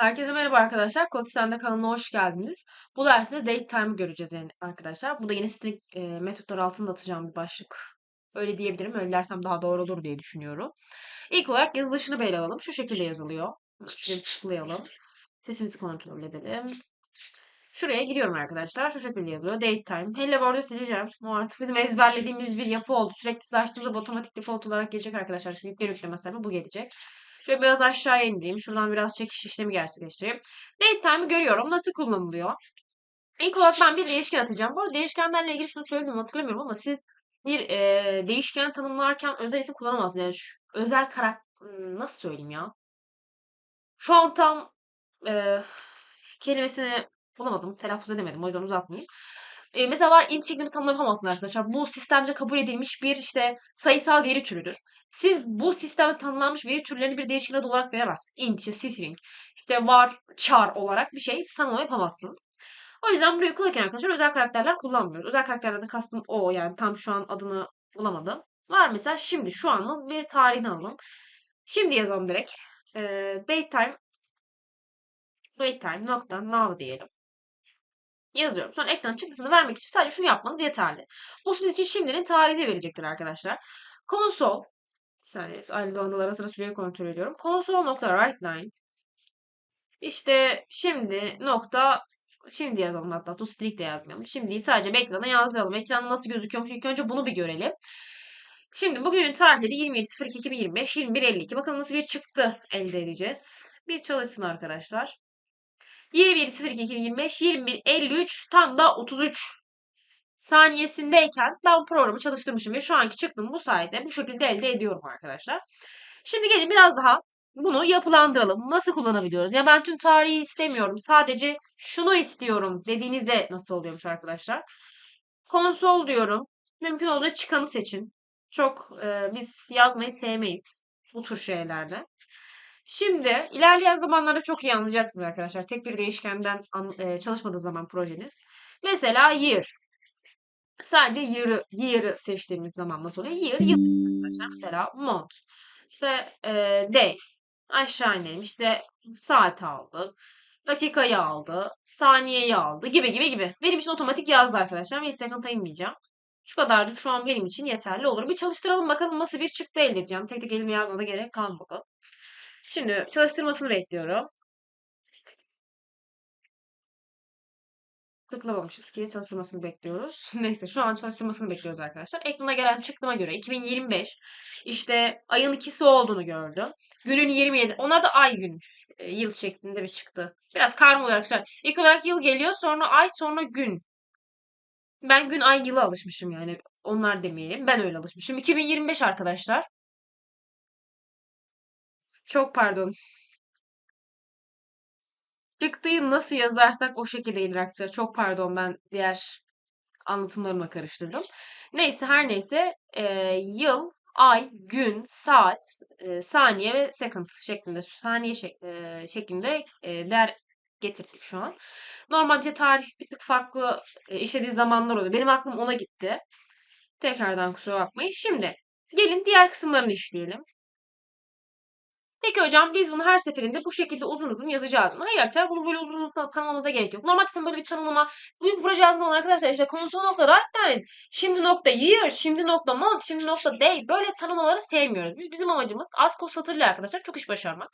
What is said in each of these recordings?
Herkese merhaba arkadaşlar. Kod kanalına hoş geldiniz. Bu derste date time göreceğiz yani arkadaşlar. Bu da yine string e, metotlar altında atacağım bir başlık. Öyle diyebilirim. Öyle dersem daha doğru olur diye düşünüyorum. İlk olarak yazılışını ele alalım. Şu şekilde yazılıyor. Tıklayalım. Sesimizi kontrol edelim. Şuraya giriyorum arkadaşlar. Şu şekilde yazıyor. Date time. Hello World'u sileceğim. Bu artık bizim ezberlediğimiz bir yapı oldu. Sürekli siz açtığınızda otomatik default olarak gelecek arkadaşlar. Siz yükler yüklemezsem bu gelecek. Şöyle biraz aşağıya indireyim. Şuradan biraz çekiş işlemi gerçekleştireyim. Date görüyorum. Nasıl kullanılıyor? İlk olarak ben bir değişken atacağım. Bu arada değişkenlerle ilgili şunu söyledim hatırlamıyorum ama siz bir e, değişken tanımlarken özel isim kullanamazsınız. Yani şu, özel karakter nasıl söyleyeyim ya? Şu an tam e, kelimesini bulamadım. Telaffuz edemedim. O yüzden uzatmayayım. E, mesela var int şeklinde tanımlama yapamazsınız arkadaşlar. Bu sistemce kabul edilmiş bir işte sayısal veri türüdür. Siz bu sistemde tanımlanmış veri türlerini bir değişken adı olarak veremezsiniz. Int, işte string, işte var, char olarak bir şey tanımlama yapamazsınız. O yüzden burayı kullanırken arkadaşlar özel karakterler kullanmıyoruz. Özel karakterlerden kastım o yani tam şu an adını bulamadım. Var mesela şimdi şu anın bir tarihini alalım. Şimdi yazalım direkt. E, date time date time nokta now diyelim yazıyorum. Sonra ekran çıktısını vermek için sadece şunu yapmanız yeterli. Bu sizin için şimdinin tarihini verecektir arkadaşlar. Konsol bir saniye aynı zamanda ara sıra süreyi kontrol ediyorum. Konsol nokta write line işte şimdi nokta şimdi yazalım hatta to string de yazmayalım. Şimdi sadece bir ekrana yazdıralım. Ekranda nasıl gözüküyormuş ilk önce bunu bir görelim. Şimdi bugünün tarihleri 27.02.2025, 21.52. Bakalım nasıl bir çıktı elde edeceğiz. Bir çalışsın arkadaşlar. 27.02.2025, 21.53 tam da 33 saniyesindeyken ben programı çalıştırmışım ve şu anki çıktım bu sayede bu şekilde elde ediyorum arkadaşlar. Şimdi gelin biraz daha bunu yapılandıralım. Nasıl kullanabiliyoruz? Ya ben tüm tarihi istemiyorum. Sadece şunu istiyorum dediğinizde nasıl oluyormuş arkadaşlar? Konsol diyorum. Mümkün olduğunca çıkanı seçin. Çok e, biz yazmayı sevmeyiz bu tür şeylerde. Şimdi ilerleyen zamanlarda çok iyi anlayacaksınız arkadaşlar. Tek bir değişkenden e, çalışmadığı zaman projeniz. Mesela year. Sadece year'ı, year'ı seçtiğimiz zaman nasıl oluyor? Year, yıl arkadaşlar. Mesela month. İşte e, day. Aşağı inelim. İşte saat aldı. Dakikayı aldı. Saniyeyi aldı. Gibi gibi gibi. Benim için otomatik yazdı arkadaşlar. Ve second'a inmeyeceğim. Şu kadardı şu an benim için yeterli olur. Bir çalıştıralım bakalım nasıl bir çıktı elde edeceğim. Tek tek elime yazmana gerek kalmadı. Şimdi çalıştırmasını bekliyorum. Tıklamamışız ki çalıştırmasını bekliyoruz. Neyse şu an çalıştırmasını bekliyoruz arkadaşlar. Ekrana gelen çıktıma göre 2025 işte ayın ikisi olduğunu gördüm. Günün 27. Onlar da ay gün e, yıl şeklinde bir çıktı. Biraz karma olarak arkadaşlar. İlk olarak yıl geliyor sonra ay sonra gün. Ben gün ay yıla alışmışım yani. Onlar demeyelim. Ben öyle alışmışım. 2025 arkadaşlar. Çok pardon. Çıktığı nasıl yazarsak o şekilde arkadaşlar. Çok pardon ben diğer anlatımlarıma karıştırdım. Neyse her neyse e, yıl, ay, gün, saat, e, saniye ve second şeklinde saniye şek, e, şeklinde e, değer getirdik şu an. Normalde tarih bir tık farklı e, işlediği zamanlar oluyor. Benim aklım ona gitti. Tekrardan kusura bakmayın. Şimdi gelin diğer kısımlarını işleyelim. Peki hocam biz bunu her seferinde bu şekilde uzun uzun yazacağız mı? Hayır arkadaşlar bunu böyle uzun uzun tanımlamamıza gerek yok. Normal kısım böyle bir tanımlama. Bugün proje yazdığım zaman arkadaşlar işte konsol nokta write şimdi nokta year, şimdi nokta month, şimdi nokta day böyle tanımlamaları sevmiyoruz. Biz, bizim amacımız az kod satırlı arkadaşlar çok iş başarmak.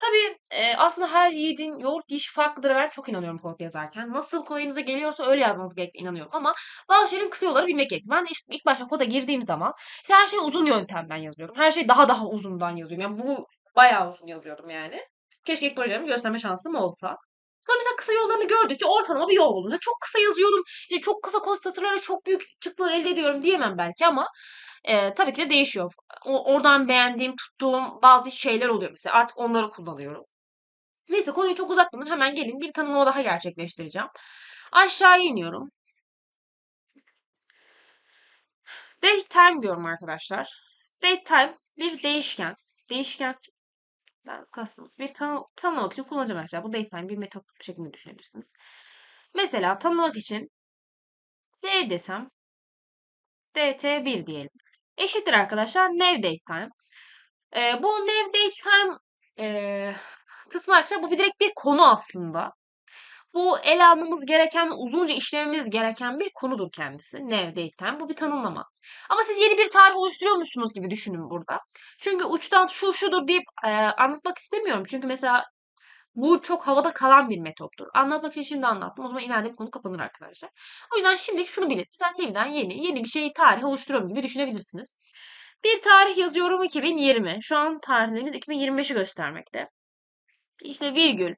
Tabii e, aslında her yiğidin yoğurt dişi farklıdır. Ben çok inanıyorum kod yazarken. Nasıl kolayınıza geliyorsa öyle yazmanız gerektiğine inanıyorum. Ama bazı şeylerin kısa yolları bilmek gerek. Ben ilk, ilk başta koda girdiğim zaman işte her şey uzun yöntemden yazıyorum. Her şey daha daha uzundan yazıyorum. Yani bu Bayağı uzun yazıyordum yani. Keşke ilk projelerimi gösterme şansım olsa. Sonra mesela kısa yollarını gördükçe ortalama bir yol buldum. çok kısa yazıyorum, işte çok kısa kod satırlarla çok büyük çıktılar elde ediyorum diyemem belki ama e, tabii ki de değişiyor. O, oradan beğendiğim, tuttuğum bazı şeyler oluyor mesela. Artık onları kullanıyorum. Neyse konuyu çok uzatmadan hemen gelin bir tanımlama daha gerçekleştireceğim. Aşağıya iniyorum. Date time diyorum arkadaşlar. Date time bir değişken. Değişken kastımız bir tanı tanımlamak için kullanacağım arkadaşlar. Bu datetime bir metot şeklinde düşünebilirsiniz. Mesela tanımlamak için d desem dt1 diyelim. Eşittir arkadaşlar new datetime. Ee, bu new datetime e, kısmı arkadaşlar bu bir direkt bir konu aslında. Bu ele almamız gereken, uzunca işlememiz gereken bir konudur kendisi. Nev, time. Bu bir tanımlama. Ama siz yeni bir tarih oluşturuyormuşsunuz gibi düşünün burada. Çünkü uçtan şu şudur deyip e, anlatmak istemiyorum. Çünkü mesela bu çok havada kalan bir metottur. Anlatmak için şimdi anlattım. O zaman ileride bu konu kapanır arkadaşlar. O yüzden şimdi şunu bilin. Sen Nev'den yeni, yeni bir şey tarih oluşturuyorum gibi düşünebilirsiniz. Bir tarih yazıyorum 2020. Şu an tarihlerimiz 2025'i göstermekte. İşte virgül.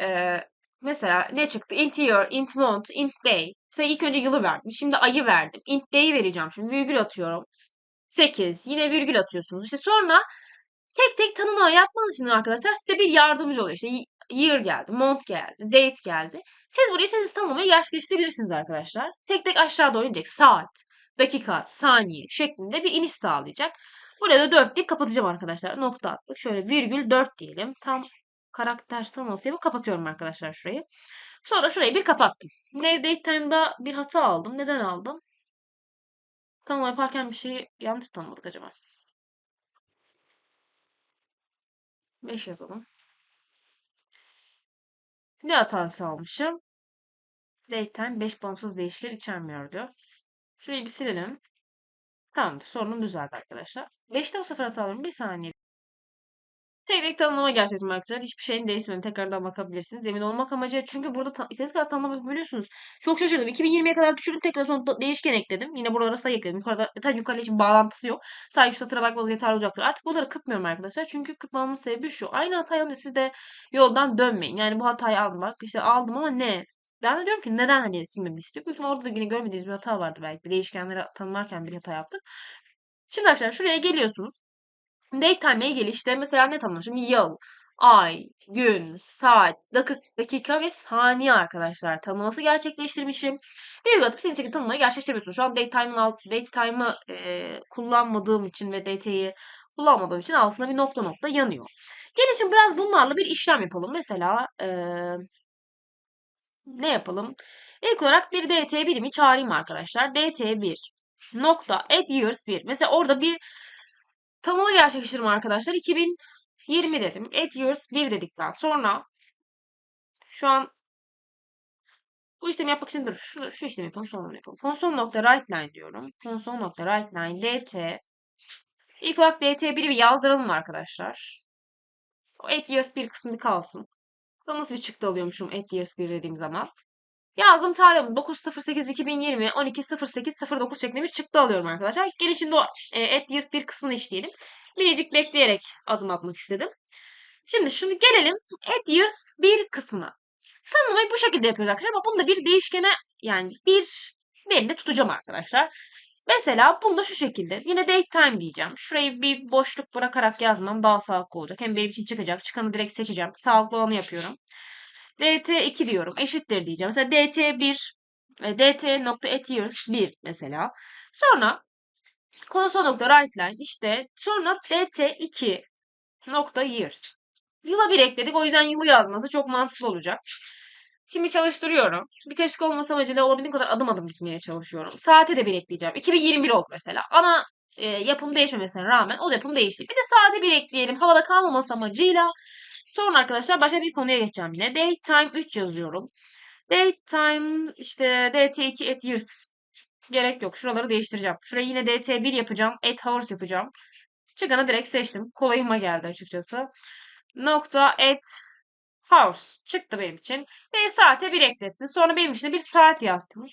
Ee, mesela ne çıktı? Int year, int month, int day. Mesela ilk önce yılı verdim. Şimdi ayı verdim. Int day'i vereceğim. Şimdi virgül atıyorum. 8. Yine virgül atıyorsunuz. İşte sonra tek tek tanımlama yapmanız için arkadaşlar size bir yardımcı oluyor. İşte year geldi, month geldi, date geldi. Siz burayı siz tanımlamayı gerçekleştirebilirsiniz arkadaşlar. Tek tek aşağı doğru inecek. Saat, dakika, saniye şeklinde bir iniş sağlayacak. Buraya da 4 deyip kapatacağım arkadaşlar. Nokta attık. Şöyle virgül 4 diyelim. Tam karakter tanımlaması yapıp kapatıyorum arkadaşlar şurayı. Sonra şurayı bir kapattım. Name date time'da bir hata aldım. Neden aldım? Tanımlama yaparken bir şeyi yanlış tanımladık acaba. 5 yazalım. Ne hatası almışım? Datetime 5 bağımsız değişken içermiyor diyor. Şurayı bir silelim. Tamamdır. Sorunum düzeldi arkadaşlar. 5'te bu sefer hata alıyorum. Bir saniye. Tek tek tanımlama gerçekleştirdim arkadaşlar. Hiçbir şeyin değişmedi. Tekrardan bakabilirsiniz. Emin olmak amacı çünkü burada ta- istediğiniz kadar tanımlama yapabiliyorsunuz. Çok şaşırdım. 2020'ye kadar düşürdüm. Tekrar sonra değişken ekledim. Yine buralara sayı ekledim. Yukarıda zaten yukarıda hiç bağlantısı yok. Sadece şu satıra bakmanız yeterli olacaktır. Artık buraları kıpmıyorum arkadaşlar. Çünkü kıpmamın sebebi şu. Aynı hatayı alınca siz de yoldan dönmeyin. Yani bu hatayı almak. işte aldım ama ne? Ben de diyorum ki neden hani silmemi istiyor? Büyük orada da yine görmediğiniz bir hata vardı belki. Değişkenleri tanımlarken bir hata yaptık. Şimdi arkadaşlar şuraya geliyorsunuz. Daytime ile ilgili işte mesela ne tanımlamışım? Yıl, ay, gün, saat, dakika, dakika ve saniye arkadaşlar tanımlaması gerçekleştirmişim. Virgül atıp senin şekilde tanımlamayı gerçekleştirebiliyorsun. Şu an daytime'ın alt, daytime'ı e, kullanmadığım için ve date'yi kullanmadığım için altında bir nokta nokta yanıyor. Gelin şimdi biraz bunlarla bir işlem yapalım. Mesela e, ne yapalım? İlk olarak bir dt birimi çağırayım arkadaşlar. dt1 nokta add years 1. Mesela orada bir Tanımı gerçekleştiririm arkadaşlar. 2020 dedim. Add years 1 dedikten sonra şu an bu işlemi yapmak için dur. Şu, şu işlemi yapalım sonra yapalım. Console nokta write line diyorum. Console nokta write line dt İlk olarak dt1'i bir yazdıralım arkadaşlar. O add years 1 kısmı kalsın. Bakalım nasıl bir çıktı alıyormuşum add years 1 dediğim zaman. Yazdım tarihim 9.08.2020 12.08.09 şeklinde bir çıktı alıyorum arkadaşlar. Gelin şimdi o e, add years 1 kısmını işleyelim. Minicik bekleyerek adım atmak istedim. Şimdi şunu gelelim add years 1 kısmına. Tanımlamayı bu şekilde yapıyoruz arkadaşlar ama bunu da bir değişkene yani bir veride tutacağım arkadaşlar. Mesela bunu da şu şekilde. Yine date time diyeceğim. Şurayı bir boşluk bırakarak yazmam daha sağlıklı olacak. Hem benim için çıkacak. Çıkanı direkt seçeceğim. Sağlıklı olanı yapıyorum dt2 diyorum. Eşittir diyeceğim. Mesela dt1 e, dt.at 1 mesela. Sonra console nokta write line işte sonra dt2 nokta years. Yıla bir ekledik. O yüzden yılı yazması çok mantıklı olacak. Şimdi çalıştırıyorum. Bir karışık olması amacıyla olabildiğim kadar adım adım gitmeye çalışıyorum. Saate de bir ekleyeceğim. 2021 oldu mesela. Ana e, yapım değişmemesine rağmen o yapım değişti. Bir de saate bir ekleyelim. Havada kalmaması amacıyla Sonra arkadaşlar başka bir konuya geçeceğim yine. Date time 3 yazıyorum. Date time işte dt2 at years. Gerek yok. Şuraları değiştireceğim. Şuraya yine dt1 yapacağım. At hours yapacağım. Çıkanı direkt seçtim. Kolayıma geldi açıkçası. Nokta at hours çıktı benim için. Ve saate bir ekletsin. Sonra benim için de bir saat yazsın.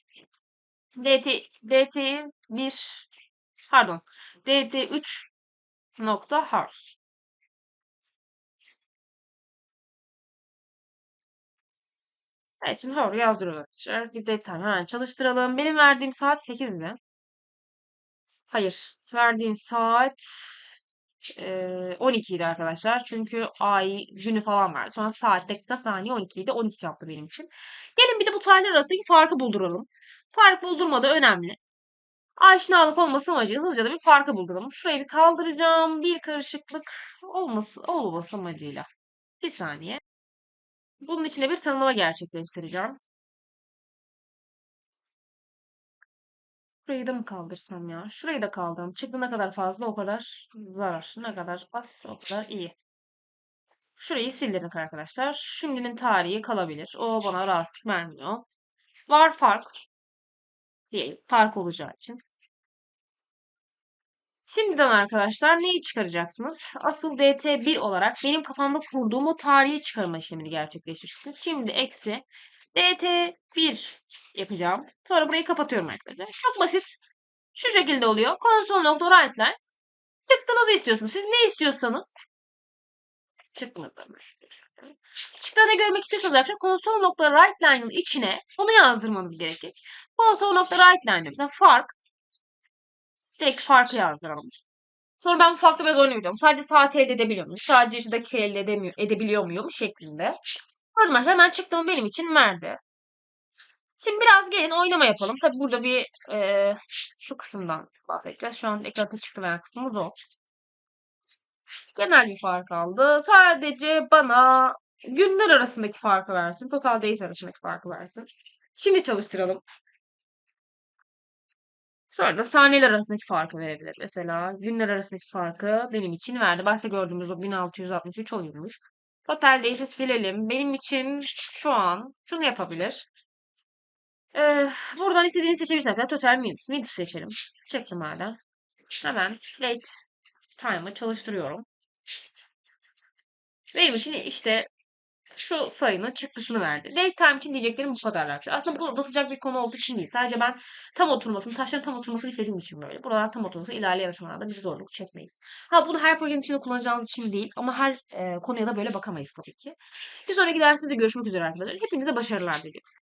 dt dt 1 pardon dt 3 nokta hours. Evet şimdi doğru yazdırıyorlar. Bir detay hemen çalıştıralım. Benim verdiğim saat 8'di. Hayır. Verdiğim saat e, 12 idi arkadaşlar. Çünkü ay, günü falan verdi. Sonra saat, dakika, saniye 12 idi. 13 yaptı benim için. Gelin bir de bu tarihler arasındaki farkı bulduralım. Fark buldurma da önemli. Aşinalık olması amacıyla hızlıca da bir farkı bulduralım. Şurayı bir kaldıracağım. Bir karışıklık olması, olmaması amacıyla. Bir saniye. Bunun içinde bir tanımlama gerçekleştireceğim. Şurayı da mı kaldırsam ya? Şurayı da kaldırım. Çıktı ne kadar fazla o kadar zarar. Ne kadar az o kadar iyi. Şurayı sildirdik arkadaşlar. Şimdinin tarihi kalabilir. O bana rahatsızlık vermiyor. Var fark. Diyelim. Fark olacağı için. Şimdiden arkadaşlar neyi çıkaracaksınız? Asıl dt1 olarak benim kafamda kurduğum o tarihi çıkarma işlemini gerçekleştirirsiniz. Şimdi eksi dt1 yapacağım. Sonra burayı kapatıyorum arkadaşlar. Çok basit. Şu şekilde oluyor. Console.writeline çıktığınızı istiyorsunuz. Siz ne istiyorsanız çıkmadı. Çıktığını görmek istiyorsanız arkadaşlar console.writeline'ın içine onu yazdırmanız gerekir. Console.writeline mesela fark direkt farkı yazdıralım. Sonra ben bu farklı biraz oynayabiliyorum. Sadece saati elde edebiliyor muyum? Sadece işte dakika elde edemiyor, edebiliyor muyum şeklinde. Arkadaşlar ben çıktığımı benim için verdi. Şimdi biraz gelin oynama yapalım. Tabi burada bir e, şu kısımdan bahsedeceğiz. Şu an ekranda çıktı veren kısmımız o. Genel bir fark aldı. Sadece bana günler arasındaki farkı versin. Total days arasındaki farkı versin. Şimdi çalıştıralım. Sonra da saniyeler arasındaki farkı verebilir. Mesela günler arasındaki farkı benim için verdi. Başta gördüğümüz o 1663 oyunmuş. Total days'i silelim. Benim için şu an şunu yapabilir. Ee, buradan istediğini seçebilirsiniz. Total minutes. Minutes seçelim. Çektim hala. Hemen late time'ı çalıştırıyorum. Benim için işte şu sayının çıktısını verdi. Late time için diyeceklerim bu kadar arkadaşlar. Aslında bu uzatacak bir konu olduğu için değil. Sadece ben tam oturmasını, taşların tam oturmasını istediğim için böyle. Buralar tam oturması ilerleyen aşamalarda bir zorluk çekmeyiz. Ha bunu her projenin içinde kullanacağınız için değil ama her e, konuya da böyle bakamayız tabii ki. Bir sonraki dersimizde görüşmek üzere arkadaşlar. Hepinize başarılar diliyorum.